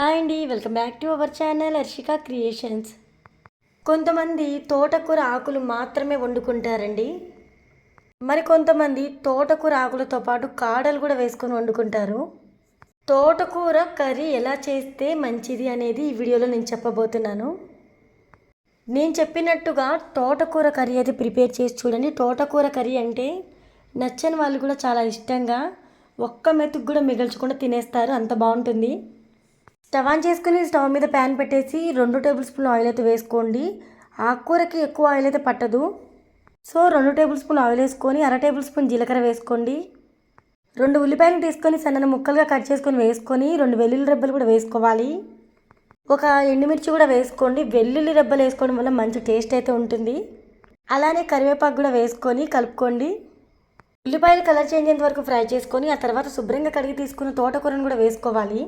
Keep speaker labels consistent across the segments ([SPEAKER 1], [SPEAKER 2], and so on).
[SPEAKER 1] Hi అండి welcome back to our channel Harshika creations. కొంతమంది తోటకూర ఆకులు మాత్రమే వండుకుంటారండి. మరి కొంతమంది తోటకూర ఆకులతో పాటు కాడలు కూడా వేసుకొని వండుకుంటారు. తోటకూర కర్రీ ఎలా చేస్తే మంచిది అనేది ఈ వీడియోలో నేను చెప్పబోతున్నాను. నేను చెప్పినట్టుగా తోటకూర కర్రీ అయితే ప్రిపేర్ చేసి చూడండి. తోటకూర కర్రీ అంటే నచ్చని వాళ్ళు కూడా చాలా ఇష్టంగా ఒక్క మెతుకు కూడా మిగల్చకుండా తినేస్తారు. అంత బాగుంటుంది. స్టవ్ ఆన్ చేసుకుని స్టవ్ మీద ప్యాన్ పెట్టేసి రెండు టేబుల్ స్పూన్ ఆయిల్ అయితే వేసుకోండి. ఆకుకూరకి ఎక్కువ ఆయిల్ అయితే పట్టదు. సో రెండు టేబుల్ స్పూన్ ఆయిల్ వేసుకొని అర టేబుల్ స్పూన్ జీలకర్ర వేసుకోండి. రెండు ఉల్లిపాయలు తీసుకొని సన్నని ముక్కలుగా కట్ చేసుకొని వేసుకొని రెండు వెల్లుల్లి రెబ్బలు కూడా వేసుకోవాలి. ఒక ఎండుమిర్చి కూడా వేసుకోండి. వెల్లుల్లి రెబ్బలు వేసుకోవడం వల్ల మంచి టేస్ట్ అయితే ఉంటుంది. అలానే కరివేపాకు కూడా వేసుకొని కలుపుకోండి. ఉల్లిపాయలు కలర్ చేంజ్ అయ్యేంత వరకు ఫ్రై చేసుకొని ఆ తర్వాత శుభ్రంగా కడిగి తీసుకున్న తోటకూరను కూడా వేసుకోవాలి.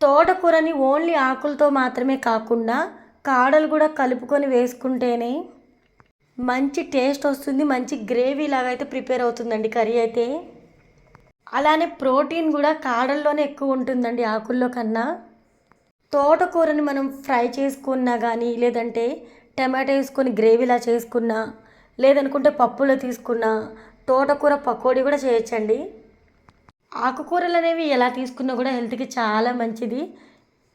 [SPEAKER 1] తోటకూరని ఓన్లీ ఆకులతో మాత్రమే కాకుండా కాడలు కూడా కలుపుకొని వేసుకుంటేనే మంచి టేస్ట్ వస్తుంది మంచి గ్రేవీ లాగా అయితే ప్రిపేర్ అవుతుందండి కర్రీ అయితే. అలానే ప్రోటీన్ కూడా కాడల్లోనే ఎక్కువ ఉంటుందండి ఆకుల్లో కన్నా. తోటకూరని మనం ఫ్రై చేసుకున్నా కానీ లేదంటే టమాటో వేసుకొని గ్రేవీలా చేసుకున్నా లేదనుకుంటే పప్పులో తీసుకున్నా తోటకూర పకోడీ కూడా చేయొచ్చండి. ఆకుకూరలు అనేవి ఎలా తీసుకున్నా కూడా హెల్త్కి చాలా మంచిది.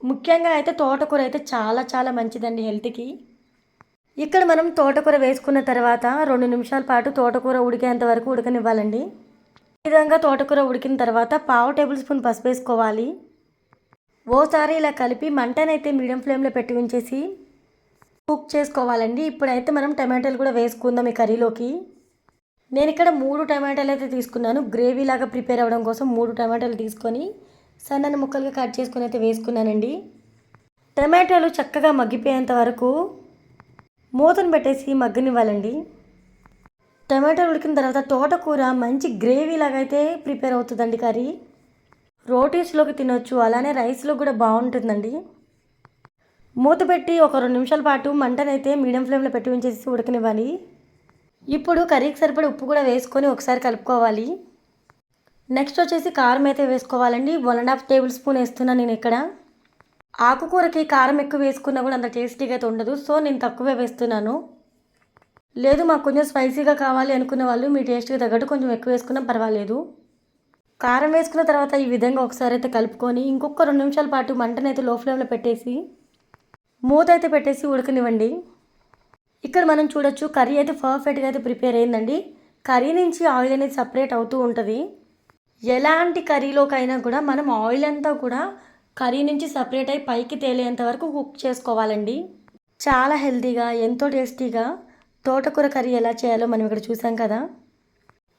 [SPEAKER 1] ముఖ్యంగా అయితే తోటకూర అయితే చాలా చాలా మంచిదండి హెల్త్కి. ఇక్కడ మనం తోటకూర వేసుకున్న తర్వాత రెండు నిమిషాల పాటు తోటకూర ఉడికేంత వరకు ఉడకనివ్వాలండి. ఈ విధంగా తోటకూర ఉడికిన తర్వాత పావు టేబుల్ స్పూన్ పసుపు వేసుకోవాలి. ఓసారి ఇలా కలిపి మంటనైతే మీడియం ఫ్లేమ్లో పెట్టి ఉంచేసి కుక్ చేసుకోవాలండి. ఇప్పుడైతే మనం టమాటాలు కూడా వేసుకుందాం ఈ కర్రీలోకి. నేను ఇక్కడ మూడు టమాటాలు అయితే తీసుకున్నాను. గ్రేవీ లాగా ప్రిపేర్ అవ్వడం కోసం మూడు టమాటాలు తీసుకొని సన్నని ముక్కలుగా కట్ చేసుకొని అయితే వేసుకున్నానండి. టమాటాలు చక్కగా మగ్గిపోయేంత వరకు మూతను పెట్టేసి మగ్గనివ్వాలండి. టమాటాలు ఉడికిన తర్వాత తోటకూర మంచి గ్రేవీ లాగా అయితే ప్రిపేర్ అవుతుందండి కర్రీ. రోటీస్లోకి తినొచ్చు అలానే రైస్లో కూడా బాగుంటుందండి. మూత పెట్టి ఒక రెండు నిమిషాల పాటు మంటనైతే మీడియం ఫ్లేమ్లో పెట్టి ఉంచేసి ఉడకనివ్వాలి. ఇప్పుడు కర్రీకి సరిపడి ఉప్పు కూడా వేసుకొని ఒకసారి కలుపుకోవాలి. నెక్స్ట్ వచ్చేసి కారం అయితే వేసుకోవాలండి. One and half tablespoon వేస్తున్నాను నేను ఇక్కడ. ఆకుకూరకి కారం ఎక్కువ వేసుకున్నా కూడా అంత టేస్టీగా అయితే ఉండదు. సో నేను తక్కువే వేస్తున్నాను. లేదు మాకు కొంచెం స్పైసీగా కావాలి అనుకున్న వాళ్ళు మీ టేస్ట్కి తగ్గట్టు కొంచెం ఎక్కువ వేసుకున్నా పర్వాలేదు. కారం వేసుకున్న తర్వాత ఈ విధంగా ఒకసారి అయితే కలుపుకొని ఇంకొక రెండు నిమిషాల పాటు మంటనైతే లో ఫ్లేమ్లో పెట్టేసి మూత అయితే పెట్టేసి ఉడకనివ్వండి. ఇక్కడ మనం చూడొచ్చు కర్రీ అయితే పర్ఫెక్ట్గా అయితే ప్రిపేర్ అయిందండి. కర్రీ నుంచి ఆయిల్ అనేది సపరేట్ అవుతూ ఉంటుంది. ఎలాంటి కర్రీలోకైనా కూడా మనం ఆయిల్ అంతా కూడా కర్రీ నుంచి సపరేట్ అయి పైకి తేలేంత వరకు కుక్ చేసుకోవాలండి. చాలా హెల్తీగా ఎంతో టేస్టీగా తోటకూర కర్రీ ఎలా చేయాలో మనం ఇక్కడ చూసాం కదా.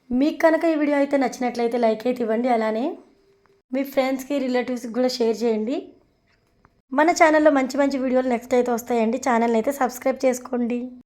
[SPEAKER 1] మీకు కనుక ఈ వీడియో అయితే నచ్చినట్లయితే లైక్ అయితే ఇవ్వండి. అలానే మీ ఫ్రెండ్స్కి రిలేటివ్స్కి కూడా షేర్ చేయండి. మన ఛానల్లో మంచి మంచి వీడియోలు నెక్స్ట్ అయితే వస్తాయండి. ఛానల్ని అయితే సబ్స్క్రైబ్ చేసుకోండి.